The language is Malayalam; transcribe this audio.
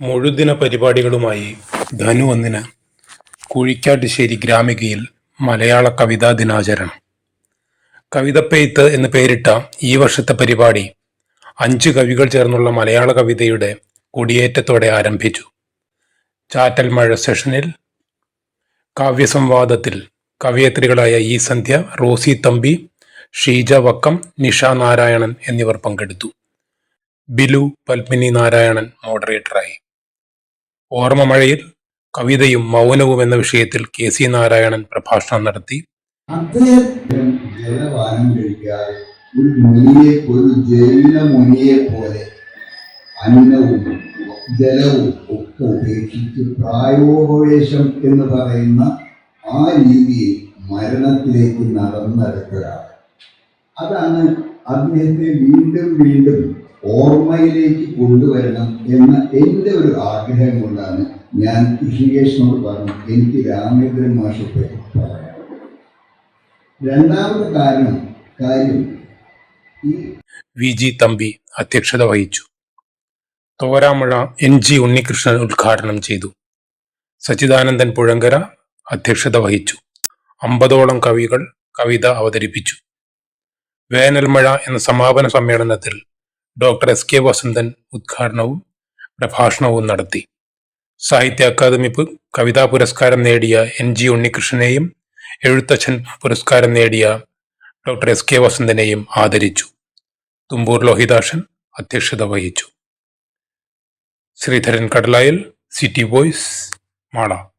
മുഴുദിന പരിപാടികളുമായി ധനു ഒന്നിന് കുഴിക്കാട്ടുശ്ശേരി ഗ്രാമികയിൽ മലയാള കവിതാ ദിനാചരണം. കവിതപ്പെയ്ത്ത് എന്ന് പേരിട്ട ഈ വർഷത്തെ പരിപാടി അഞ്ച് കവികൾ ചേർന്നുള്ള മലയാള കവിതയുടെ കൊടിയേറ്റത്തോടെ ആരംഭിച്ചു. ചാറ്റൽ മഴ സെഷനിൽ കാവ്യസംവാദത്തിൽ കവയത്രികളായ ഈ സന്ധ്യ റോസി തമ്പി ഷീജ വക്കം നിഷ നാരായണൻ എന്നിവർ പങ്കെടുത്തു. ബിലു പത്മിനി നാരായണൻ മോഡറേറ്ററായി ഓർമ്മമഴയിൽ കവിതയും മൗനവും എന്ന വിഷയത്തിൽ കെ സി നാരായണൻ പ്രഭാഷണം നടത്തി. ഒരു പോലെ ജലവും പ്രായോപവേശം എന്ന് പറയുന്ന ആ രീതിയിൽ മരണത്തിലേക്ക് നടന്നെടുത്തതാണ്. അതാണ് അദ്ദേഹത്തെ വീണ്ടും വീണ്ടും ഓർമ്മയിലേക്ക് കൊണ്ടുവരണം എന്ന എന്റെ ഒരു ആഗ്രഹം കൊണ്ടാണ് ഞാൻ ഋഷികേഷിനോട് പറഞ്ഞു എനിക്ക് രാമേന്ദ്രൻ മാഷെ പറ്റി പറയാം. രണ്ടാമത്തെ കാരണം കാര്യം ഈ വി. ജി. തമ്പി അധ്യക്ഷത വഹിച്ചു. തോരാമഴ എൻ. ജി. ഉണ്ണികൃഷ്ണൻ ഉദ്ഘാടനം ചെയ്തു. സച്ചിദാനന്ദൻ പുഴങ്കര അധ്യക്ഷത വഹിച്ചു. അമ്പതോളം കവികൾ കവിത അവതരിപ്പിച്ചു. വേനൽമഴ എന്ന സമാപന സമ്മേളനത്തിൽ ഡോക്ടർ എസ് കെ വസന്തൻ ഉദ്ഘാടനവും പ്രഭാഷണവും നടത്തി. സാഹിത്യ അക്കാദമി കവിതാ പുരസ്കാരം നേടിയ എൻ ജി ഉണ്ണികൃഷ്ണനെയും എഴുത്തച്ഛൻ പുരസ്കാരം നേടിയ ഡോക്ടർ എസ് കെ വസന്തനെയും ആദരിച്ചു. തുമ്പൂർ ലോഹിതാക്ഷൻ അധ്യക്ഷത വഹിച്ചു. Sreedharan Kadalayal city voice Mala.